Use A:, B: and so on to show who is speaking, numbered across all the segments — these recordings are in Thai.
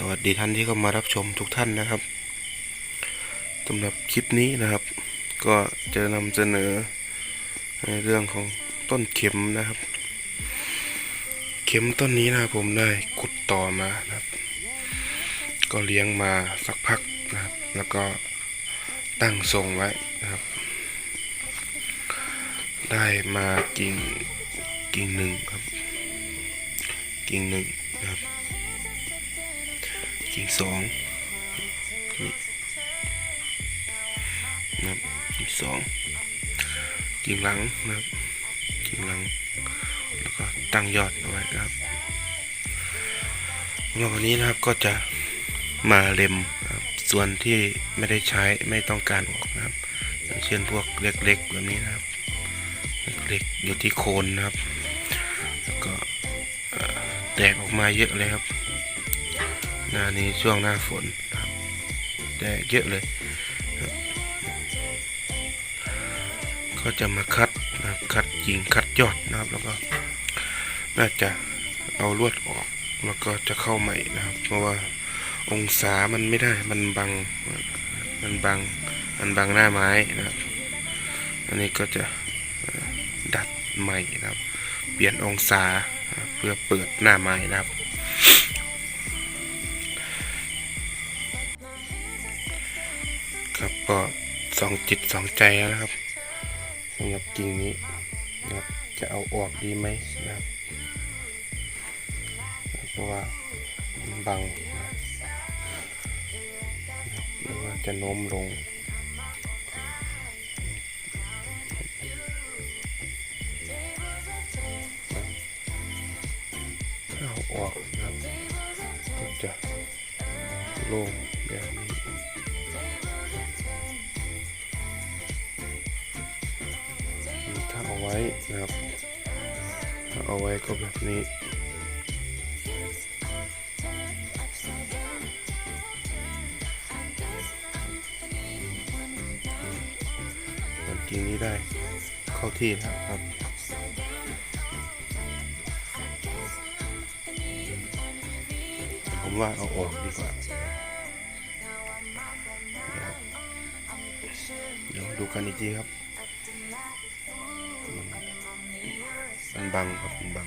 A: สวัสดีท่านที่เข้ามารับชมทุกท่านนะครับสำหรับคลิปนี้นะครับ ก็จะนำเสนอในเรื่องของต้นเข็มนะครับ เข็มต้นนี้นะผมได้ขุดต่อมานะครับ ก็เลี้ยงมาสักพักนะครับ แล้วก็ตั้งทรงไว้นะครับ ได้มากิ่งกิ่งหนึ่งครับ กิ่งหนึ่งนะครับ กิ่สองนี่นะครับกิ่สองกิ่งหลังนะครับกิ่งหลัง แล้วก็ตั้งยอดเอาไว้นะครับสำหรับวันนี้นะครับก็จะมาเล็มนะครับส่วนที่ไม่ได้ใช้ไม่ต้องการออกนะครับ อย่างเช่นพวกเล็กๆแบบนี้นะครับ เล็กๆอยู่ที่โคนนะครับ แล้วก็แตกออกมาเยอะเลยครับ นานี้ช่วงหน้าฝนครับแต่เยอะเลย ก็จะมาคัดนะครับคัดยิงคัดยอดนะครับ แล้วก็น่าจะเอาลวดออก แล้วก็จะเข้าใหม่นะครับ เพราะว่าองศามันไม่ได้มันบังมันบังมันบังหน้าไม้นะครับ อันนี้ก็จะดัดใหม่นะครับ เปลี่ยนองศาเพื่อเปิดหน้าไม้นะครับ ก็สองจิตสองใจแล้วนะครับสำหรับกิ่งนี้นะครับจะเอาออกดีไหมนะครับเพราะว่ามันบังนะหรือว่าจะโน้มลงเอาออกนะครับจะโล่งแบบ ว้นะครับเอาไว้ก็แบบนี้ส่วนกิ่งนี้ได้เข้าที่แล้วครับผมว่าเอาออกดีกว่า เดี๋ยวดูกันอีกทีครับ มันบังครับมันบัง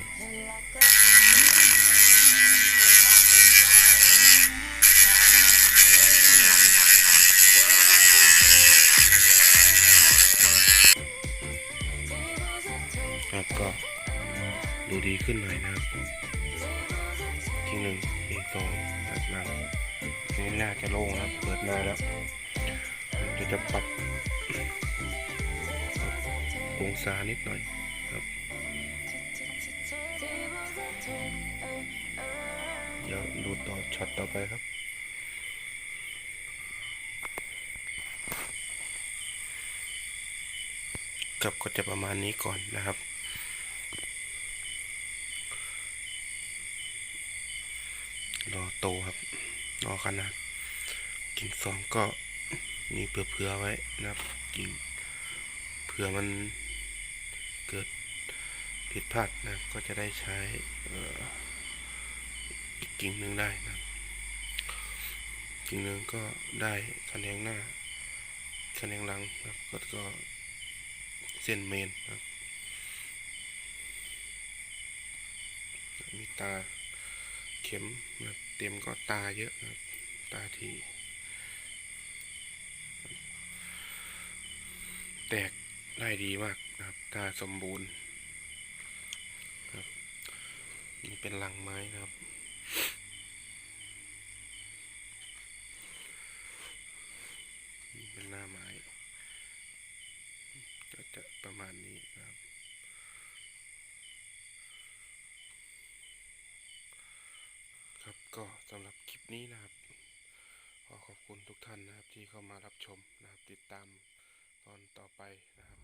A: ครับก็ดูดีขึ้นหน่อยนะครับทีหนึ่งทีสองตัดหลังนี่น่าจะโล่งนะครับ เปิดหน้าแล้วเดี๋ยวจะปรับองศานิดหน่อย ดี๋ยวดูต่อช็อตต่อไปครับครับก็จะประมาณนี้ก่อนนะครับ รอโตครับ รอขนาด กิ่งสองก็มีเผื่อๆไว้นะครับ กิ่งเผื่อมันเกิดผิดพลาดนะก็จะได้ใช้ กิ่งหนึ่งได้นะกิ่งหนึ่งก็ได้คะแนนหน้าคะแนนหลังนะครับก็ก็เส้นเมนนะครับมีตาเข็มนะครับเต็มก็ตาเยอะนะตาทีแตกได้ดีมากนะครับตาสมบูรณ์ครับนี่เป็นลังไม้นะครับ นี่เป็นหน้าไม้ ก็จะประมาณนี้นะครับครับก็สำหรับคลิปนี้นะครับ ขอขอบคุณทุกท่านนะครับที่เข้ามารับชมนะครับติดตามตอนต่อไปนะครับ